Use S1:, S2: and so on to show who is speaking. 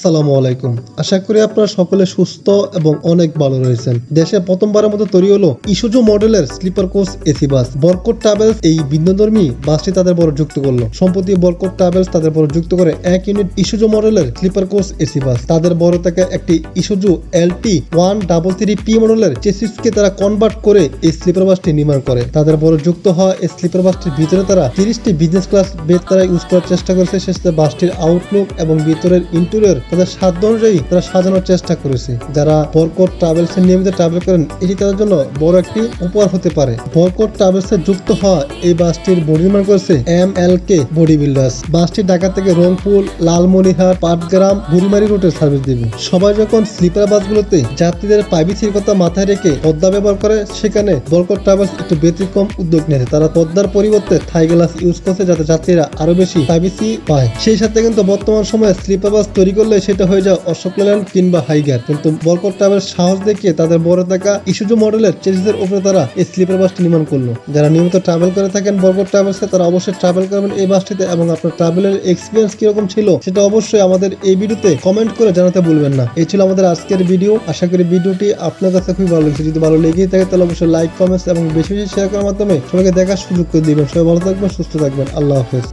S1: আসসালামু আলাইকুম। আশা করি আপনারা সকলে সুস্থ এবং অনেক ভালো রয়েছেন। দেশে প্রথমবারের মতো তৈরি হলো ইসুজু মডেলের sleeper coach AC bus Barkat travels এই ভিন্নধর্মী বাসটি তাদের বড় যুক্ত করল। সম্প্রতি বরকট ট্রাভেলস তাদের বড় যুক্ত করে এক ইউনিট ইসুজু মডেলের স্লিপার কোচ এসি বাস তাদের বড় থেকে একটি Isuzu LT one double three P মডেলের চেসিসকে তারা কনভার্ট করে এই স্লিপার বাসটি নির্মাণ করে। তাদের বড় যুক্ত হওয়া এই স্লিপার বাসটির ভিতরে তারা তিরিশটি বিজনেস ক্লাস বেড তারা ইউজ করার চেষ্টা করেছে। শেষে বাসটির আউটলুক এবং ভিতরের ইন্টেরিয়র তাদের সাধ্য অনুযায়ী তারা সাজানোর চেষ্টা করেছে। যারা বরকট ট্রাভেলস এর নিয়মিত ট্রাভেল করেন, এটি তাদের জন্য বড় একটি উপহার হতে পারে। বরকট ট্রাভেলস এর যুক্ত হওয়া এই বাসটির বডি নির্মাণ করেছে M L K body builders বাসটি ঢাকা থেকে রংপুর, লালমনিরহাট, পাটগ্রাম, বুড়িমারি রুটে সার্ভিস দেবে। সবাই যখন স্লিপার বাসগুলোতে যাত্রীদের প্রাইভেসির কথা মাথায় রেখে পদ্মা ব্যবহার করে, সেখানে বরকট ট্রাভেলস একটু ব্যতিক্রম উদ্যোগ নিয়েছে। তারা পদ্মার পরিবর্তে থাই গ্লাস ইউজ করছে, যাতে যাত্রীরা আরও বেশি প্রাইভেসি পায়। সেই সাথে কিন্তু বর্তমান সময়ে স্লিপার বাস তৈরি করলে সেটা হয়ে যায় অশোক লেল্যান্ড কিংবা হাইগার কিন্তু বরকট ট্রাভেলস সাহস দেখিয়ে তাদের বড় থাকা ইস্যুজু মডেলের চেসিসের উপরে তারা এই স্লিপার বাসটি নির্মাণ করল। যারা নিয়মিত ট্রাভেল করে থাকেন বরকট ট্রাভেলসে, তারা অবশ্যই ট্রাভেল করবেন এই বাসটিতে এবং আপনার ট্রাভেলের এক্সপিরিয়েন্স কীরকম ছিল সেটা অবশ্যই আমাদের এই ভিডিওতে কমেন্ট করে জানাতে ভুলবেন না। এই ছিল আমাদের আজকের ভিডিও আশা করি ভিডিওটি আপনার কাছে খুবই ভালো লেগেছে। যদি ভালো লেগেই থাকে, তাহলে অবশ্যই লাইক কমেন্টস এবং বেশি বেশি শেয়ার করার মাধ্যমে সবাইকে দেখার সুযোগ করে দিবেন। সবাই ভালো থাকবেন, সুস্থ থাকবেন। আল্লাহ হাফেজ।